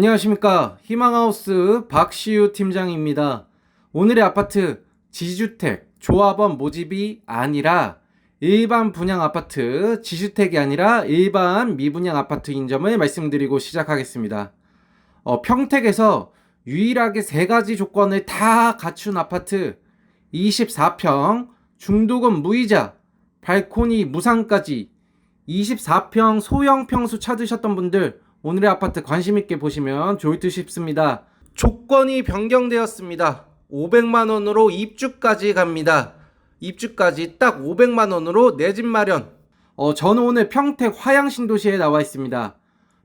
안녕하십니까. 희망하우스 박시우 팀장입니다. 오늘의 아파트 지주택 조합원 모집이 아니라 일반 분양 아파트 지주택이 아니라 일반 미분양 아파트인 점을 말씀드리고 시작하겠습니다. 어, 평택에서 유일하게 세 가지 조건을 다 갖춘 아파트 24평 중도금 무이자 발코니 무상까지 24평 소형 평수 찾으셨던 분들 오늘의 아파트 관심 있게 보시면 좋을 듯 싶습니다. 조건이 변경되었습니다. 500만 원으로 입주까지 갑니다. 입주까지 딱 500만 원으로 내 집 마련. 어, 저는 오늘 평택 화양신도시에 나와 있습니다.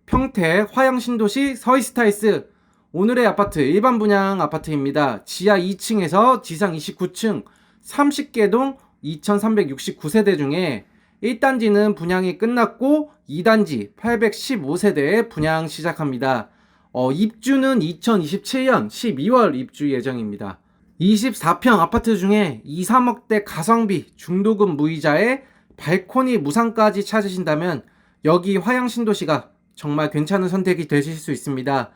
평택 화양신도시 서이스타일스 오늘의 아파트 일반 분양 아파트입니다. 지하 2층에서 지상 29층 30개 동 2369세대 중에 1단지는 분양이 끝났고 2단지 815세대 분양 시작합니다. 어, 입주는 2027년 12월 입주 예정입니다. 24평 아파트 중에 2, 3억대 가성비 중도금 무이자에 발코니 무상까지 찾으신다면 여기 화양신도시가 정말 괜찮은 선택이 되실 수 있습니다.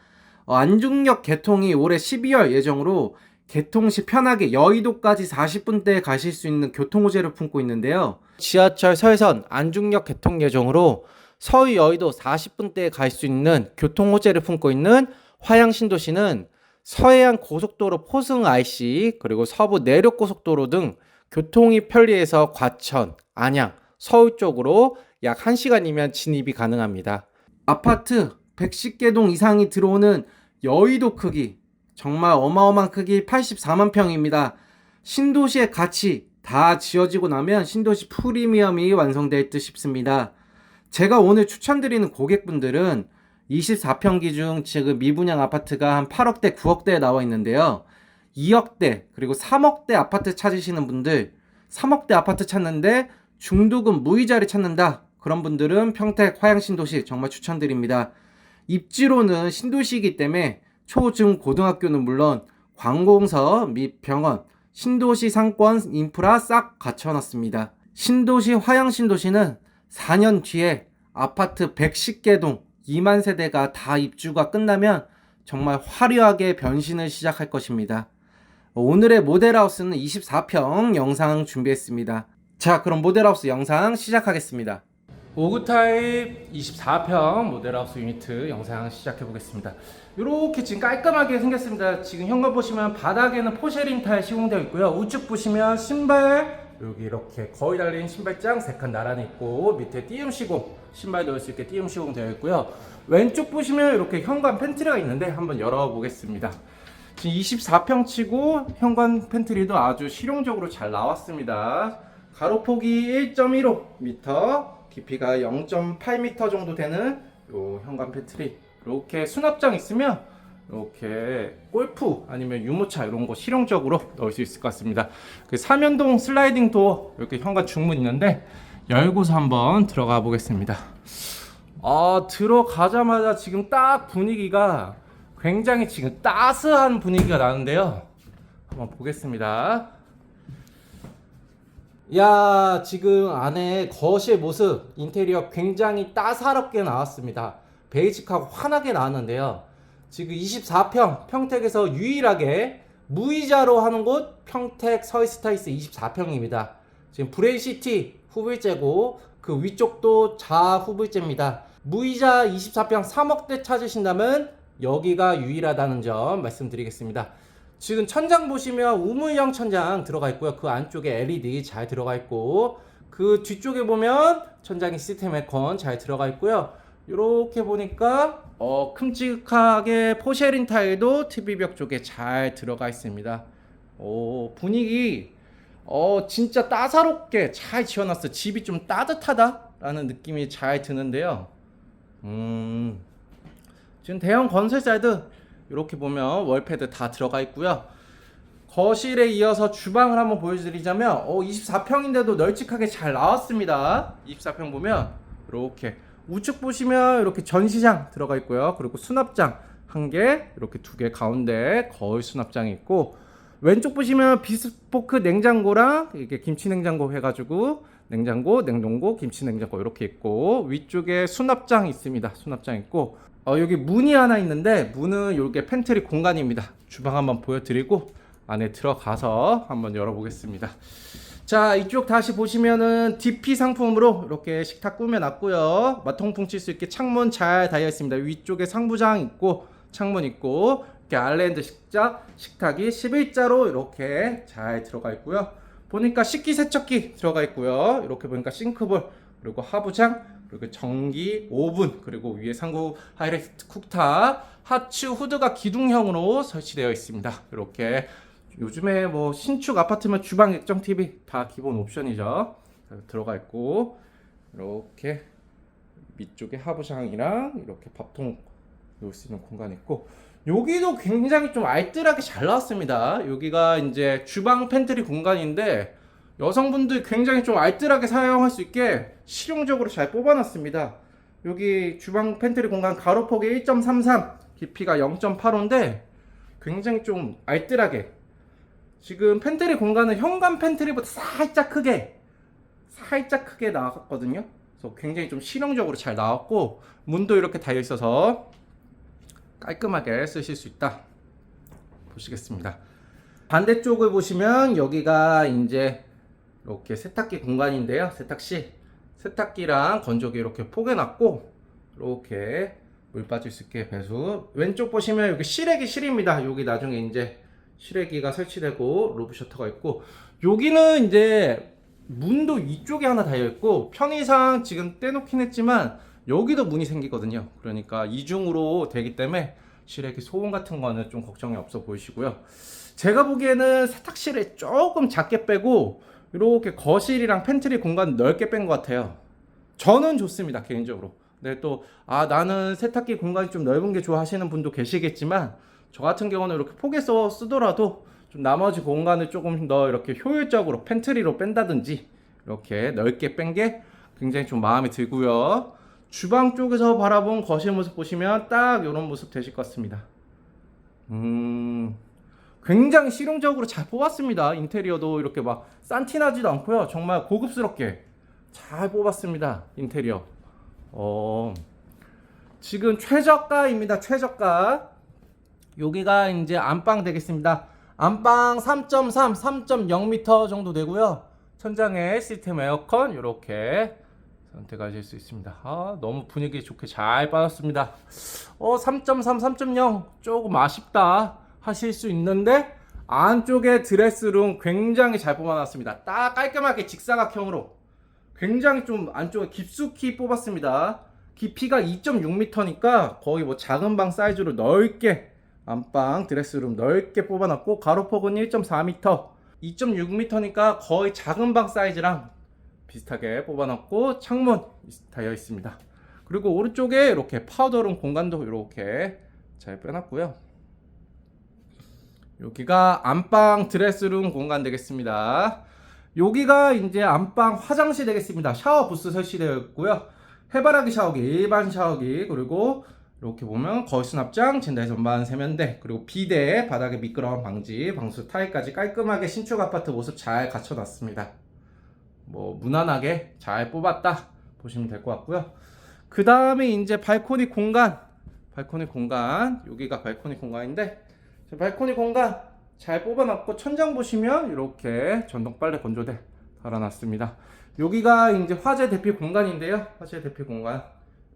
어, 안중역 개통이 올해 12월 예정으로 개통 시 편하게 여의도까지 40분대에 가실 수 있는 교통호재를 품고 있는데요. 지하철 서해선 안중역 개통 예정으로 서울 여의도 40분대에 갈 수 있는 교통호재를 품고 있는 화양신도시는 서해안 고속도로 포승 IC 그리고 서부 내륙 고속도로 등 교통이 편리해서 과천, 안양, 서울 쪽으로 약 1시간이면 진입이 가능합니다. 아파트 110개 동 이상이 들어오는 여의도 크기 정말 어마어마한 크기 84만 평입니다. 신도시의 가치 다 지어지고 나면 신도시 프리미엄이 완성될 듯 싶습니다. 제가 오늘 추천드리는 고객분들은 24평 기준 지금 미분양 아파트가 한 8억대, 9억대에 나와 있는데요. 2억대, 그리고 3억대 아파트 찾으시는 분들, 3억대 아파트 찾는데 중도금 무이자를 찾는다. 그런 분들은 평택 화양신도시 정말 추천드립니다. 입지로는 신도시이기 때문에 초, 중, 고등학교는 물론 관공서 및 병원, 신도시 상권 인프라 싹 갖춰놨습니다. 신도시 화양 신도시는 4년 뒤에 아파트 110개 동 2만 세대가 다 입주가 끝나면 정말 화려하게 변신을 시작할 것입니다. 오늘의 모델하우스는 24평 영상 준비했습니다. 자, 그럼 모델하우스 영상 시작하겠습니다. 5구 타입 24평 모델하우스 유니트 영상 시작해 보겠습니다. 이렇게 지금 깔끔하게 생겼습니다. 지금 현관 보시면 바닥에는 포쉐린 타일 시공되어 있고요. 우측 보시면 신발 여기 이렇게 거의 달린 신발장 3칸 나란히 있고 밑에 띄움 시공 신발 넣을 수 있게 띄움 시공 되어 있고요. 왼쪽 보시면 이렇게 현관 팬트리가 있는데 한번 열어보겠습니다. 지금 24평 치고 현관 팬트리도 아주 실용적으로 잘 나왔습니다. 가로폭이 1.15m, 깊이가 0.8m 정도 되는 요 현관 팬트리. 이렇게 수납장 있으면 이렇게 골프 아니면 유모차 이런 거 실용적으로 넣을 수 있을 것 같습니다. 그 사면동 슬라이딩 도어 이렇게 현관 중문 있는데 열고서 한번 들어가 보겠습니다. 아 들어가자마자 지금 딱 분위기가 굉장히 지금 따스한 분위기가 나는데요. 한번 보겠습니다. 야 지금 안에 거실 모습 인테리어 굉장히 따사롭게 나왔습니다. 베이직하고 환하게 나왔는데요. 지금 24평 평택에서 유일하게 무이자로 하는 곳 평택 서이스타이스 24평입니다. 지금 브레이시티 후불제고 그 위쪽도 자 후불제입니다. 무이자 24평 3억대 찾으신다면 여기가 유일하다는 점 말씀드리겠습니다. 지금 천장 보시면 우물형 천장 들어가 있고요. 그 안쪽에 LED 잘 들어가 있고 그 뒤쪽에 보면 천장이 시스템 에컨 잘 들어가 있고요. 이렇게 보니까 어, 큼직하게 포쉐린 타일도 TV벽 쪽에 잘 들어가 있습니다. 오, 분위기 어, 진짜 따사롭게 잘 지어놨어. 집이 좀 따뜻하다라는 느낌이 잘 드는데요. 음, 지금 대형 건설 사이드 이렇게 보면 월패드 다 들어가 있고요. 거실에 이어서 주방을 한번 보여드리자면 어, 24평인데도 널찍하게 잘 나왔습니다. 24평 보면 이렇게 우측 보시면 이렇게 전시장 들어가 있고요. 그리고 수납장 한 개, 이렇게 두 개 가운데 거울 수납장이 있고 왼쪽 보시면 비스포크 냉장고랑 이게 김치 냉장고 해가지고 냉장고, 냉동고, 김치 냉장고 이렇게 있고 위쪽에 수납장 있습니다. 수납장 있고 어, 여기 문이 하나 있는데 문은 이렇게 팬트리 공간입니다. 주방 한번 보여드리고 안에 들어가서 한번 열어보겠습니다. 자 이쪽 다시 보시면은 DP 상품으로 이렇게 식탁 꾸며놨고요. 마통풍 칠 수 있게 창문 잘 달려 있습니다. 위쪽에 상부장 있고 창문 있고 이렇게 아일랜드 식자 식탁이 11자로 이렇게 잘 들어가 있고요. 보니까 식기세척기 들어가 있고요. 이렇게 보니까 싱크볼 그리고 하부장 그리고 전기 오븐 그리고 위에 상구 하이렉트 쿡탑 하츠 후드가 기둥형으로 설치되어 있습니다. 이렇게 요즘에 뭐 신축 아파트면 주방 액정 TV 다 기본 옵션이죠. 들어가 있고 이렇게 밑쪽에 하부장이랑 이렇게 밥통 놓을 수 있는 공간 있고 여기도 굉장히 좀 알뜰하게 잘 나왔습니다. 여기가 이제 주방 팬트리 공간인데 여성분들 굉장히 좀 알뜰하게 사용할 수 있게 실용적으로 잘 뽑아놨습니다. 여기 주방 팬트리 공간 가로폭이 1.33, 깊이가 0.85인데 굉장히 좀 알뜰하게 지금 팬트리 공간은 현관 팬트리보다 살짝 크게 살짝 크게 나왔거든요. 그래서 굉장히 좀 실용적으로 잘 나왔고 문도 이렇게 달려 있어서 깔끔하게 쓰실 수 있다. 보시겠습니다. 반대쪽을 보시면 여기가 이제 이렇게 세탁기 공간인데요. 세탁시 세탁기랑 건조기 이렇게 포개놨고 이렇게 물 빠질 수 있게 배수 왼쪽 보시면 여기 실외기 실입니다. 여기 나중에 이제 실외기가 설치되고 로브 셔터가 있고 여기는 이제 문도 이쪽에 하나 달려 있고 편의상 지금 떼놓긴 했지만 여기도 문이 생기거든요. 그러니까 이중으로 되기 때문에 실외기 소음 같은 거는 좀 걱정이 없어 보이시고요. 제가 보기에는 세탁실에 조금 작게 빼고 이렇게 거실이랑 팬트리 공간 넓게 뺀 것 같아요. 저는 좋습니다 개인적으로. 근데 또 아 나는 세탁기 공간이 좀 넓은 게 좋아하시는 분도 계시겠지만 저 같은 경우는 이렇게 포개서 쓰더라도 좀 나머지 공간을 조금 더 이렇게 효율적으로 팬트리로 뺀다든지 이렇게 넓게 뺀 게 굉장히 좀 마음에 들고요. 주방 쪽에서 바라본 거실 모습 보시면 딱 이런 모습 되실 것 같습니다. 음, 굉장히 실용적으로 잘 뽑았습니다. 인테리어도 이렇게 막 산티나지도 않고요. 정말 고급스럽게 잘 뽑았습니다. 인테리어. 어, 지금 최저가입니다. 최저가. 여기가 이제 안방 되겠습니다. 안방 3.3, 3.0m 정도 되고요. 천장에 시스템 에어컨 이렇게 선택하실 수 있습니다. 아, 너무 분위기 좋게 잘 빠졌습니다. 어, 3.3, 3.0 조금 아쉽다 하실 수 있는데 안쪽에 드레스룸 굉장히 잘 뽑아놨습니다. 딱 깔끔하게 직사각형으로 굉장히 좀 안쪽에 깊숙이 뽑았습니다. 깊이가 2.6m니까 거의 뭐 작은 방 사이즈로 넓게 안방 드레스룸 넓게 뽑아놨고 가로폭은 1.4m 2.6m니까 거의 작은 방 사이즈랑 비슷하게 뽑아놨고 창문 달려 있습니다. 그리고 오른쪽에 이렇게 파우더룸 공간도 이렇게 잘 빼놨고요. 여기가 안방 드레스룸 공간 되겠습니다. 여기가 이제 안방 화장실 되겠습니다. 샤워 부스 설치되어 있고요. 해바라기 샤워기, 일반 샤워기, 그리고 이렇게 보면 거실 수납장, 진다이 전반 세면대, 그리고 비대, 바닥에 미끄러움 방지, 방수 타일까지 깔끔하게 신축 아파트 모습 잘 갖춰놨습니다. 뭐 무난하게 잘 뽑았다 보시면 될 것 같고요. 그 다음에 이제 발코니 공간, 발코니 공간, 여기가 발코니 공간인데 자, 발코니 공간 잘 뽑아놨고 천장 보시면 이렇게 전동 빨래 건조대 달아놨습니다. 여기가 이제 화재 대피 공간인데요. 화재 대피 공간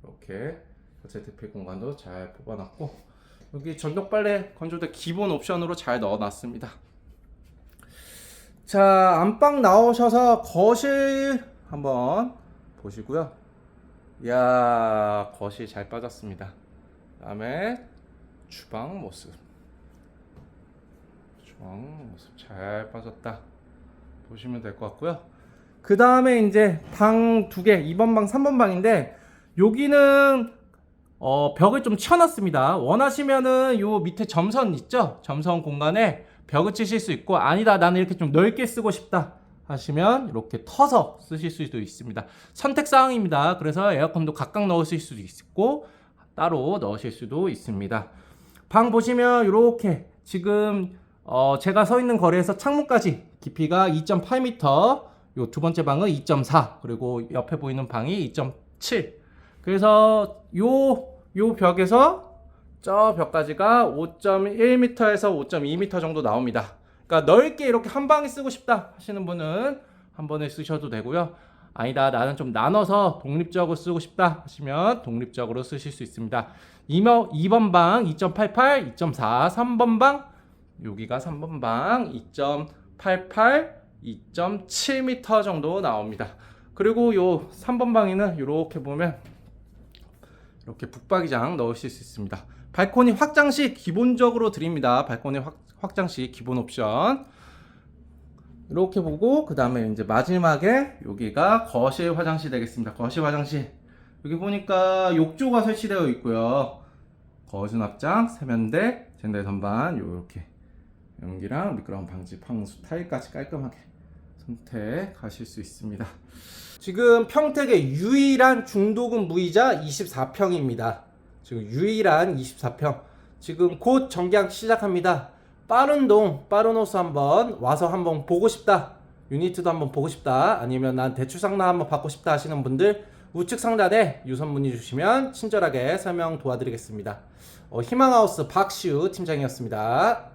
이렇게 화재 대피 공간도 잘 뽑아놨고 여기 전동 빨래 건조대 기본 옵션으로 잘 넣어놨습니다. 자 안방 나오셔서 거실 한번 보시고요. 이야 거실 잘 빠졌습니다. 그다음에 주방 모습. 주방 모습 잘 빠졌다. 보시면 될 것 같고요. 그 다음에 이제 방 두 개, 2번 방, 3번 방인데 여기는 어, 벽을 좀 치워놨습니다. 원하시면은 요 밑에 점선 있죠? 점선 공간에 벽을 치실 수 있고 아니다 나는 이렇게 좀 넓게 쓰고 싶다 하시면 이렇게 터서 쓰실 수도 있습니다. 선택 사항입니다. 그래서 에어컨도 각각 넣으실 수도 있고 따로 넣으실 수도 있습니다. 방 보시면 이렇게 지금 어, 제가 서 있는 거리에서 창문까지 깊이가 2.8m, 요 두 번째 방은 2.4, 그리고 옆에 보이는 방이 2.7. 그래서 요 요 벽에서 저 벽까지가 5.1m에서 5.2m 정도 나옵니다. 그러니까 넓게 이렇게 한 방에 쓰고 싶다 하시는 분은 한 번에 쓰셔도 되고요. 아니다 나는 좀 나눠서 독립적으로 쓰고 싶다 하시면 독립적으로 쓰실 수 있습니다. 2번 방 2.88, 2.4, 3번 방 여기가 3번 방 2.88, 2.7m 정도 나옵니다. 그리고 요 3번 방에는 이렇게 보면 이렇게 북박이장 넣으실 수 있습니다. 발코니 확장식 기본적으로 드립니다. 발코니 확, 확장식 기본 옵션. 이렇게 보고 그 다음에 이제 마지막에 여기가 거실 화장실 되겠습니다. 거실 화장실 여기 보니까 욕조가 설치되어 있고요. 거실 앞장, 세면대, 젠더 선반 요렇게 연기랑 미끄럼 방지 방수 타일까지 깔끔하게 선택하실 수 있습니다. 지금 평택의 유일한 중도금 무이자 24평입니다. 지금 유일한 24평. 지금 곧 정계약 시작합니다. 빠른 동, 빠른 호수 한번 와서 한번 보고 싶다. 유니트도 한번 보고 싶다. 아니면 난 대출 상담 한번 받고 싶다 하시는 분들 우측 상단에 유선 문의 주시면 친절하게 설명 도와드리겠습니다. 어, 희망하우스 박시우 팀장이었습니다.